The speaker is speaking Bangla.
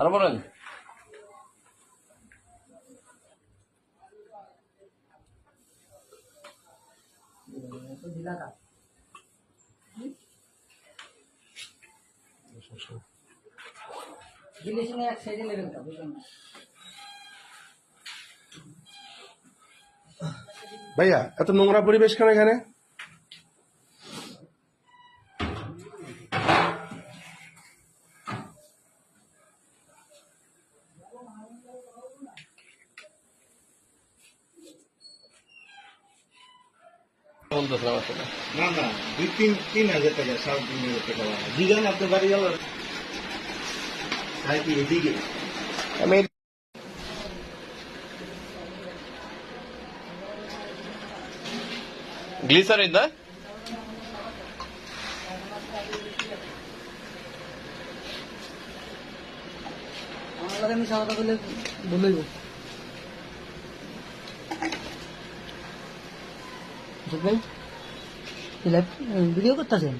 আর বলেন। ভাইয়া এত নোংরা পরিবেশ কেন এখানে? না। না দুই তিন তিন হাজার টাকা সাড়ে তিন হাজার টাকা ভাড়া দিঘান আপনার বাড়ি গেল তাই কি এদিকে? আমি না? লাগে আমি বলে বলইব ভিডিও করতেছেন